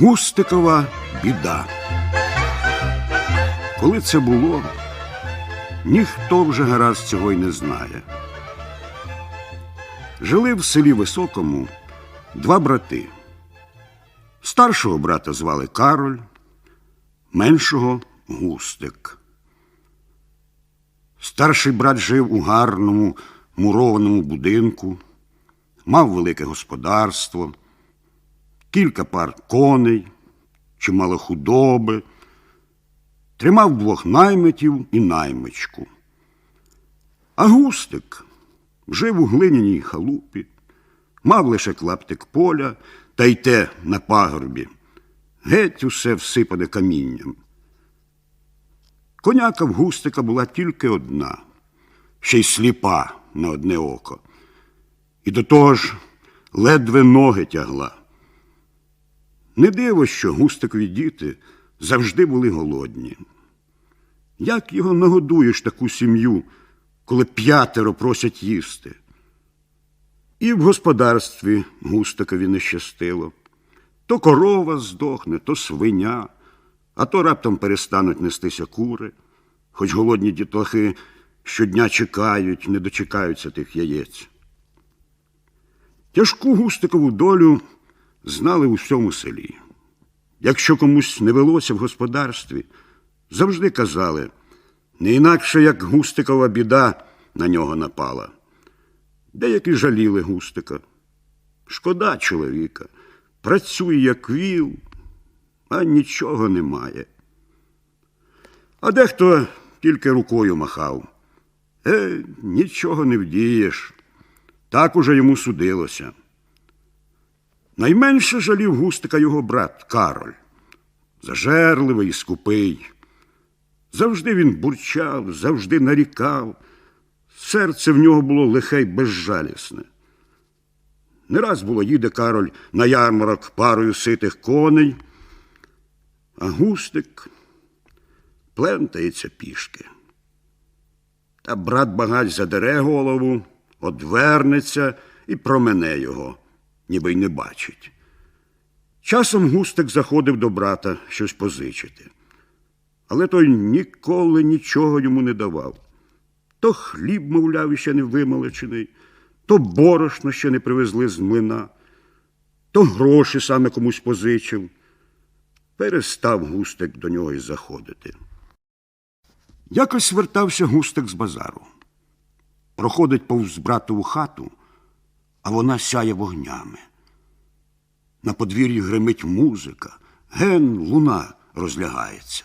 Густикова біда. Коли це було, ніхто вже гаразд цього й не знає. Жили в селі Високому два брати. Старшого брата звали Кароль, меншого Густик. Старший брат жив у гарному мурованому будинку, мав велике господарство, кілька пар коней, чимало худоби, тримав двох наймитів і наймичку. А густик жив у глиняній халупі, мав лише клаптик поля та й те на пагорбі, геть усе всипане камінням. Коняка в густика була тільки одна, ще й сліпа на одне око. І до того ж ледве ноги тягла. Не диво, що густикові діти завжди були голодні. Як його нагодуєш таку сім'ю, коли п'ятеро просять їсти? І в господарстві густикові не щастило. То корова здохне, то свиня, а то раптом перестануть нестися кури, хоч голодні дітлахи щодня чекають, не дочекаються тих яєць. Тяжку густикову долю знали у всьому селі. Якщо комусь не велося в господарстві, завжди казали, не інакше як густикова біда на нього напала. Деякі жаліли густика. Шкода чоловіка, працює, як віл, а нічого немає. А дехто тільки рукою махав. Е, нічого не вдієш. Так уже йому судилося. Найменше жалів густика його брат Кароль. Зажерливий і скупий. Завжди він бурчав, завжди нарікав. Серце в нього було лихе й безжалісне. Не раз було їде Кароль на ярмарок парою ситих коней, а густик плентається пішки. Та брат багач задере голову, одвернеться і промене його, ніби й не бачить. Часом густик заходив до брата щось позичити, але той ніколи нічого йому не давав. То хліб, мовляв, іще не вимолочений, то борошно ще не привезли з млина, то гроші саме комусь позичив. Перестав густик до нього й заходити. Якось вертався густик з базару. Проходить повз братову хату, а вона сяє вогнями. На подвір'ї гримить музика, ген луна розлягається.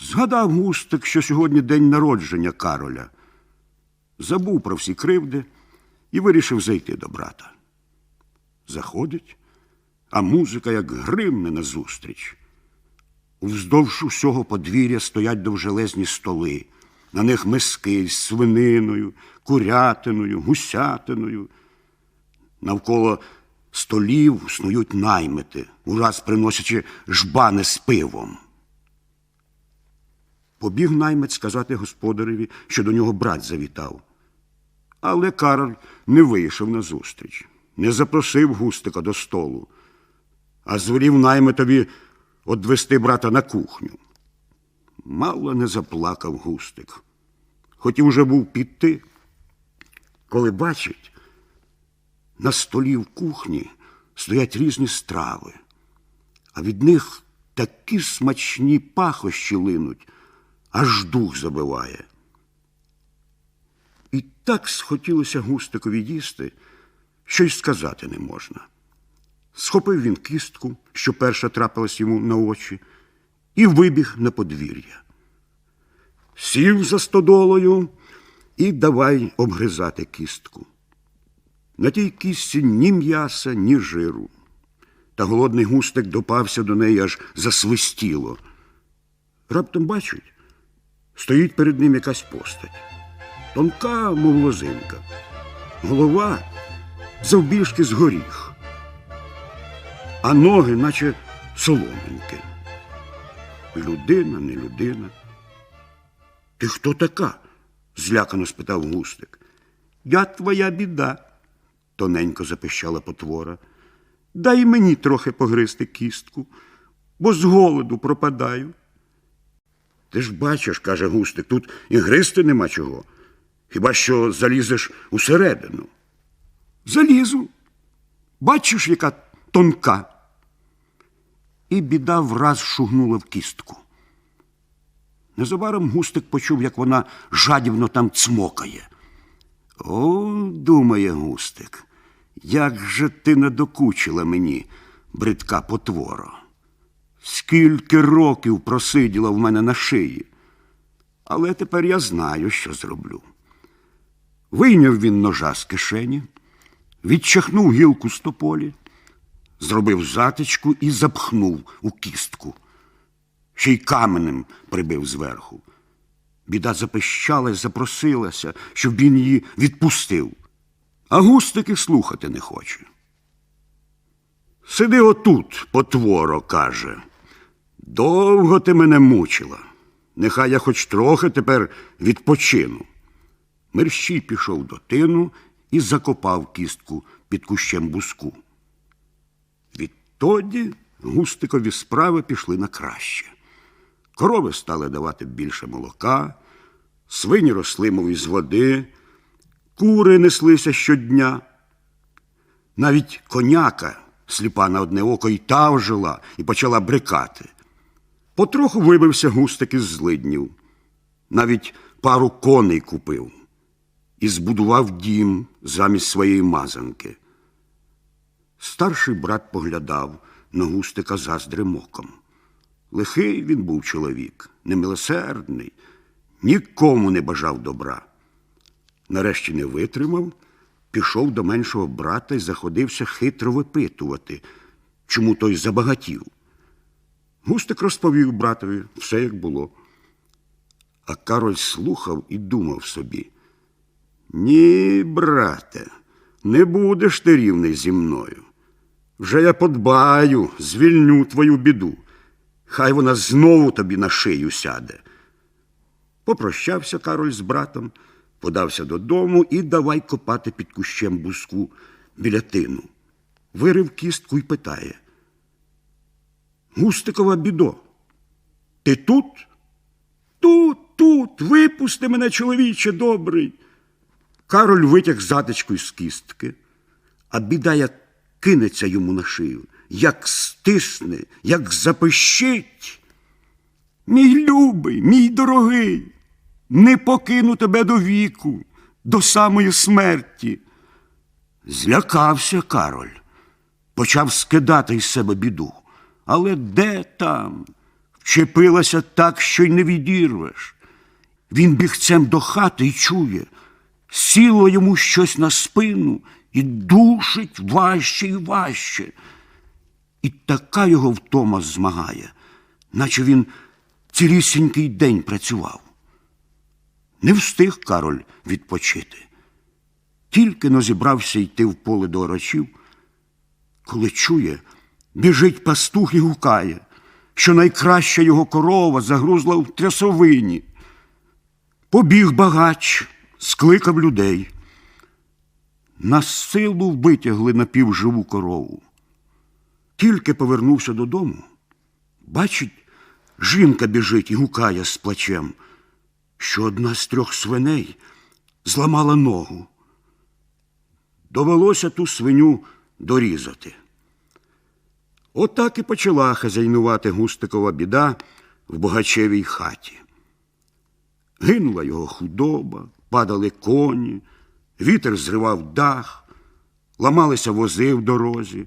Згадав густик, що сьогодні день народження Кароля. Забув про всі кривди і вирішив зайти до брата. Заходить, а музика, як гримне назустріч. Уздовж усього подвір'я стоять довжелезні столи. На них миски з свининою, курятиною, гусятиною. Навколо столів снують наймити, ураз приносячи жбани з пивом. Побіг наймець сказати господареві, що до нього брат завітав. Але Кароль не вийшов на зустріч, не запросив густика до столу, а звелів наймитові одвести брата на кухню. Мало не заплакав густик. Хотів уже був піти, коли бачить, на столі в кухні стоять різні страви, а від них такі смачні пахощі линуть, аж дух забиває. І так схотілося густикові їсти, що й сказати не можна. Схопив він кістку, що перша трапилась йому на очі, і вибіг на подвір'я. Сів за стодолою і давай обгризати кістку. На тій кістці ні м'яса, ні жиру. Та голодний густик допався до неї аж засвистіло. Раптом бачить, стоїть перед ним якась постать. Тонка, мов лозинка, голова завбільшки з горіх, а ноги, наче соломинки. Людина, не людина. Ти хто така? злякано спитав густик. Я твоя біда, тоненько запищала потвора. дай мені трохи погризти кістку, бо з голоду пропадаю. Ти ж бачиш, каже густик, тут і гризти нема чого. Хіба що залізеш усередину. Залізу. Бачиш, яка тонка. І біда враз шугнула в кістку. Незабаром густик почув, як вона жадібно там цмокає. О, думає густик, як же ти надокучила мені, бридка потворо. Скільки років просиділа в мене на шиї. Але тепер я знаю, що зроблю. Вийняв він ножа з кишені, відчахнув гілку з тополі, зробив затичку і запхнув у кістку. Ще й каменем прибив зверху. Біда запищала, запросилася, щоб він її відпустив. А густик і слухати не хоче. Сиди отут, потворо, каже. Довго ти мене мучила. Нехай я хоч трохи тепер відпочину. Мерщій пішов до тину і закопав кістку під кущем буску. Відтоді густикові справи пішли на краще. Корови стали давати більше молока, свині росли, мов із води, кури неслися щодня. Навіть коняка, сліпа на одне око, й та ожила і почала брикати. Потроху вибився густик із злиднів. Навіть пару коней купив і збудував дім замість своєї мазанки. Старший брат поглядав на густика заздрим оком. Лихий він був чоловік, немилосердний, нікому не бажав добра. Нарешті не витримав, пішов до меншого брата і заходився хитро випитувати, чому той забагатів. Густик розповів братові все, як було. А Кароль слухав і думав собі. Ні, брате, не будеш ти рівний зі мною. Вже я подбаю, звільню твою біду. Хай вона знову тобі на шию сяде. Попрощався Кароль з братом, подався додому і давай копати під кущем буску біля тину. Вирив кістку і питає. Густикова бідо. Ти тут? Тут, тут, випусти мене, чоловіче добрий. Кароль витяг затичку з кістки, а біда як кинеться йому на шию, як стисне, як запищить. Мій любий, мій дорогий, не покину тебе до віку, до самої смерті. Злякався Кароль, почав скидати із себе біду. Але де там? Вчепилася так, що й не відірвеш. Він бігцем до хати і чує, сіло йому щось на спину і душить важче і важче. І така його втома змагає, наче він цілісінький день працював. Не встиг Кароль відпочити. Тільки но зібрався йти в поле до орачів, коли чує, біжить пастух і гукає, що найкраща його корова загрузла в трясовині. Побіг багач, скликав людей. На силу витягли напівживу корову. Тільки повернувся додому, бачить, жінка біжить і гукає з плачем, що одна з трьох свиней зламала ногу. Довелося ту свиню дорізати. Отак і почала хазяйнувати густикова біда в богачевій хаті. Гинула його худоба, падали коні, вітер зривав дах, ламалися вози в дорозі.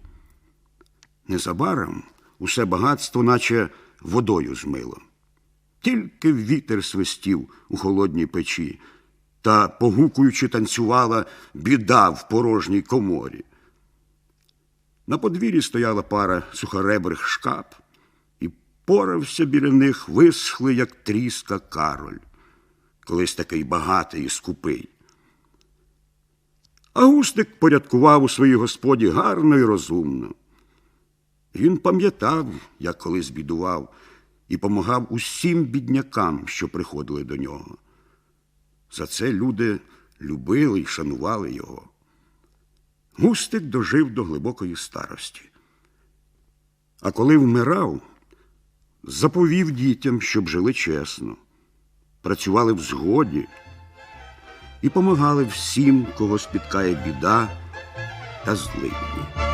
Незабаром усе багатство, наче водою змило. Тільки вітер свистів у холодній печі та, погукуючи, танцювала біда в порожній коморі. На подвір'ї стояла пара сухоребрих шкап, і порався біля них висхли, як тріска Кароль, колись такий багатий і скупий. А густик порядкував у своїй господі гарно і розумно. Він пам'ятав, як колись бідував, і помагав усім біднякам, що приходили до нього. За це люди любили і шанували його. Густик дожив до глибокої старості. А коли вмирав, заповів дітям, щоб жили чесно, працювали в згоді і помагали всім, кого спіткає біда та злидні.